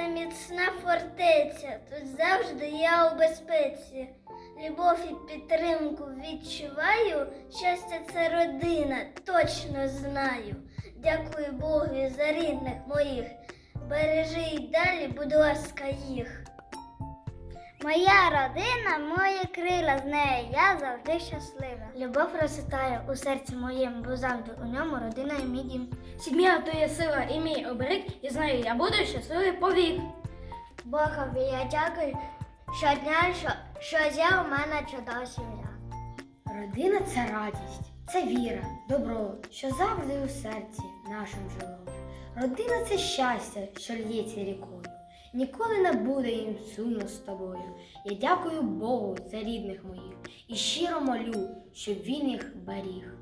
це міцна фортеця, тут завжди я у безпеці. Любов і підтримку відчуваю, щастя це родина, точно знаю. Дякую Богу за рідних моїх. Бережи й далі, будь ласка, їх. Моя родина, мої крила з нею, я завжди щаслива. Любов розситає у серці моєму, бо завжди у ньому родина і мій дім. Сім'я то є сила і мій оберег, і знаю, я буду щасливий повік. Богові я дякую щодня, що, що є у мене чудова сім'я. Родина це радість, це віра, добро, що завжди у серці нашим жило. Родина це щастя, що л'ється рікою. Ніколи не буде їм сумно з тобою. Я дякую Богу за рідних моїх і щиро молю, щоб він їх беріг.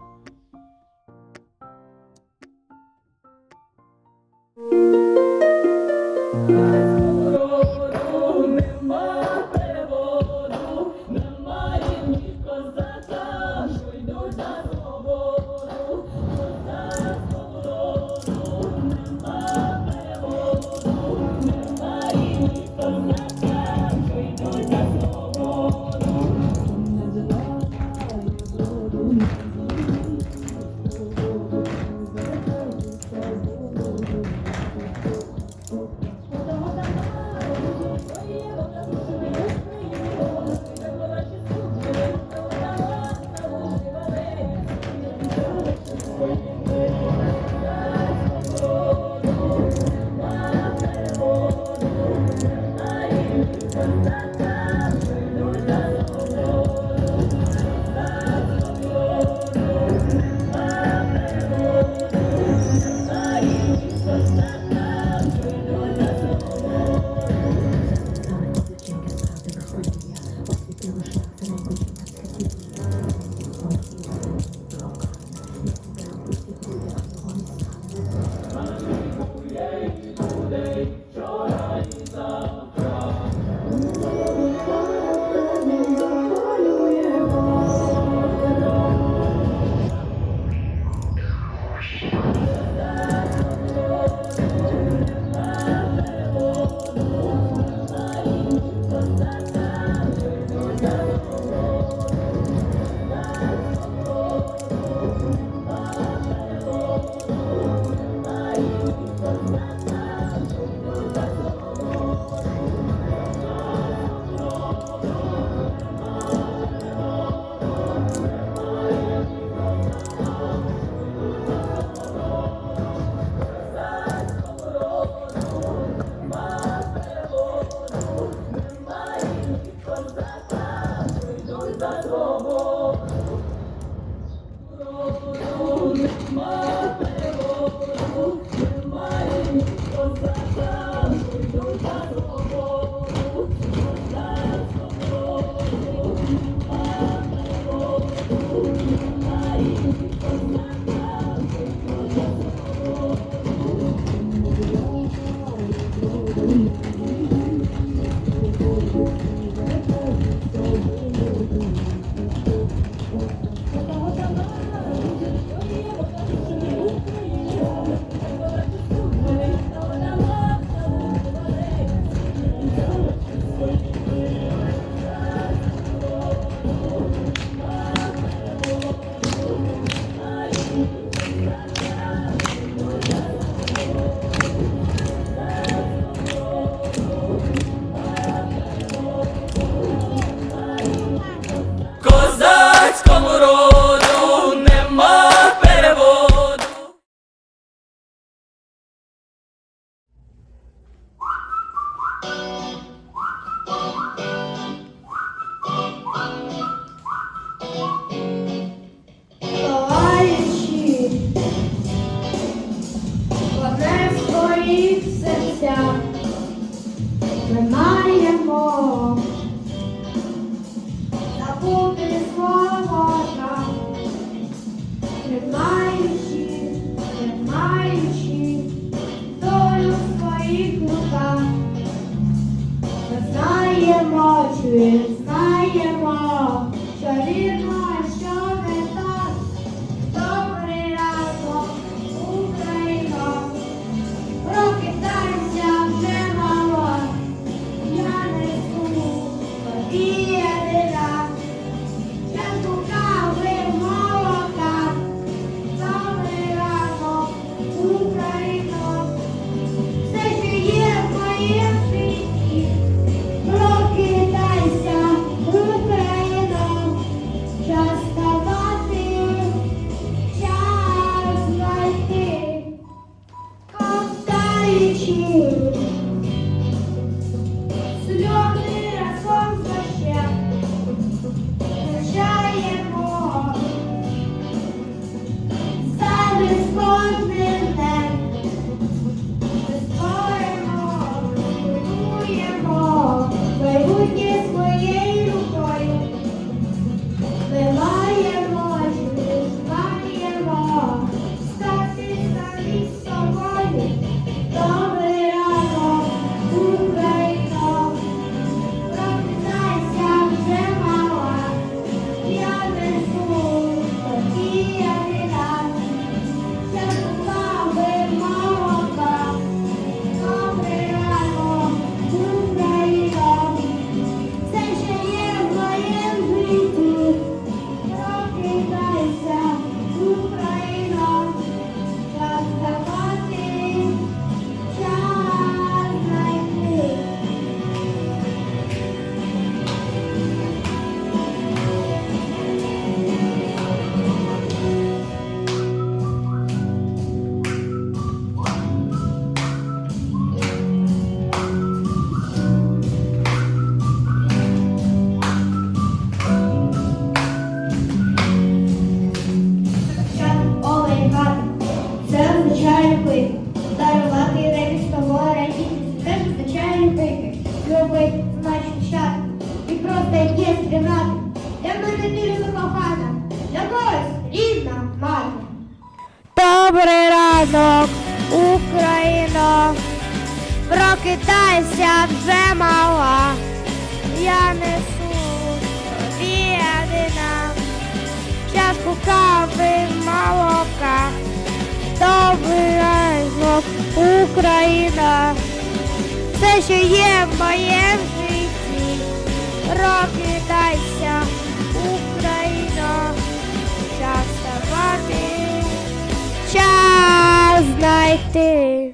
Чи знаємо, що рідно входить в наші час. І просто є стрінати. Для мене тільки кохана, для когось рідна мати. Добрий ранок, Україно, прокидайся вже мала. Я несу тобі одина, чашку кави молока. Добрий ранок, Україна. Все, що є моє. Час вставати час знайти.